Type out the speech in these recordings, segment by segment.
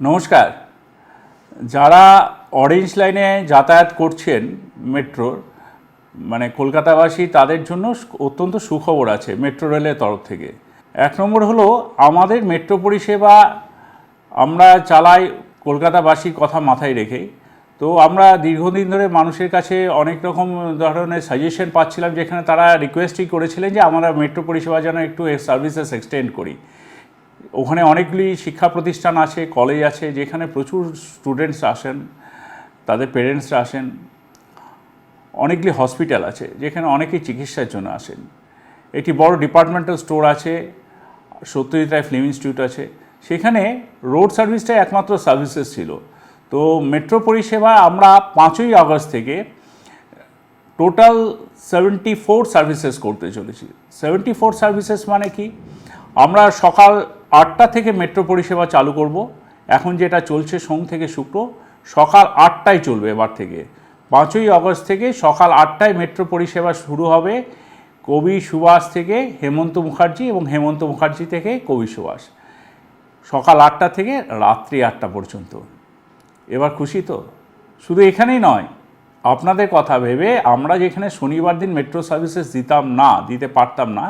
নমস্কার। যারা অরেঞ্জ লাইনে যাতায়াত করছেন মেট্রোর মানে কলকাতাবাসী, তাদের জন্য অত্যন্ত সুখবর আছে মেট্রো রেলের তরফ থেকে। এক নম্বর হলো, আমাদের মেট্রো পরিষেবা আমরা চালাই কলকাতাবাসীর কথা মাথায় রেখেই। তো আমরা দীর্ঘদিন ধরে মানুষের কাছে অনেক রকম ধরনের সাজেশন পাচ্ছিলাম, যেখানে তারা রিকোয়েস্টই করেছিলেন যে আমরা মেট্রো পরিষেবা যেন একটু সার্ভিসেস এক্সটেন্ড করি। ওখানে অনেকগুলি শিক্ষা প্রতিষ্ঠান আছে কলেজ আছে, যেখানে প্রচুর স্টুডেন্টস আসেন, তাদের পেরেন্টসরা আসেন। অনেকগুলি হসপিটাল আছে, যেখানে অনেকেই চিকিৎসার জন্য আসেন। একটি বড় ডিপার্টমেন্টাল স্টোর আছে, সত্যজিৎ রায় ফিল্ম ইনস্টিটিউট আছে। সেখানে রোড সার্ভিসটাই একমাত্র সার্ভিসেস ছিল। তো মেট্রো পরিষেবা আমরা পাঁচই আগস্ট থেকে টোটাল সেভেন্টি ফোর সার্ভিসেস করতে চলেছি। সেভেন্টি ফোর সার্ভিসেস মানে কি? আমরা সকাল আটটা থেকে মেট্রো পরিষেবা চালু করব। এখন যেটা চলছে সোম থেকে শুক্র, সকাল আটটায় চলবে এবার থেকে। পাঁচই অগস্ট থেকে সকাল আটটায় মেট্রো পরিষেবা শুরু হবে কবি সুভাষ থেকে হেমন্ত মুখার্জি এবং হেমন্ত মুখার্জি থেকে কবি সুভাষ। সকাল আটটা থেকে রাত্রি আটটা পর্যন্ত। এবার খুশি তো? শুধু এখানেই নয় আপনাদের কথা ভেবে আমরা যেখানে শনিবার দিন মেট্রো সার্ভিসেস দিতাম না, দিতে পারতাম না,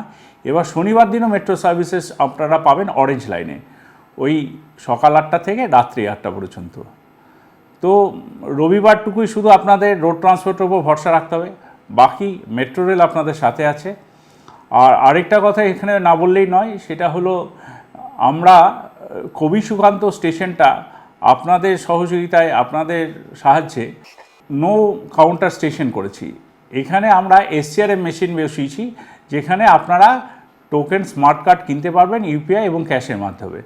এবার শনিবার দিনও মেট্রো সার্ভিসেস আপনারা পাবেন অরেঞ্জ লাইনে ওই সকাল আটটা থেকে রাত্রি আটটা পর্যন্ত। তো রবিবারটুকুই শুধু আপনাদের রোড ট্রান্সপোর্টের উপর ভরসা রাখতে হবে। বাকি মেট্রো রেল আপনাদের সাথে আছে। আর আরেকটা কথা এখানে না বললেই নয়, সেটা হলো আমরা, কবি সুকান্ত স্টেশনটা আপনাদের সহযোগিতায়, আপনাদের সাহায্যে নো কাউন্টার স্টেশন করেছি। এখানে আমরা এসসিআরএম মেশিন বসিয়েছি, যেখানে আপনারা টোকেন স্মার্ট কার্ড কিনতে পারবেন ইউপিআই এবং ক্যাশের মাধ্যমে।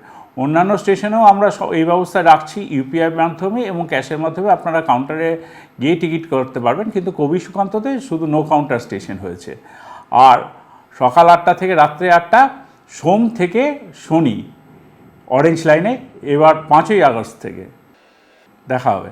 অন্যান্য স্টেশনেও আমরা এই ব্যবস্থা রাখছি ইউপিআই মাধ্যমে এবং ক্যাশের মাধ্যমে আপনারা কাউন্টারে গিয়ে টিকিট করতে পারবেন, কিন্তু কবি সুকান্ততে শুধু নো কাউন্টার স্টেশন হয়েছে। আর সকাল আটটা থেকে রাত্রে আটটা, সোম থেকে শনি অরেঞ্জ লাইনে এবার পাঁচই আগস্ট থেকে। দেখা হবে।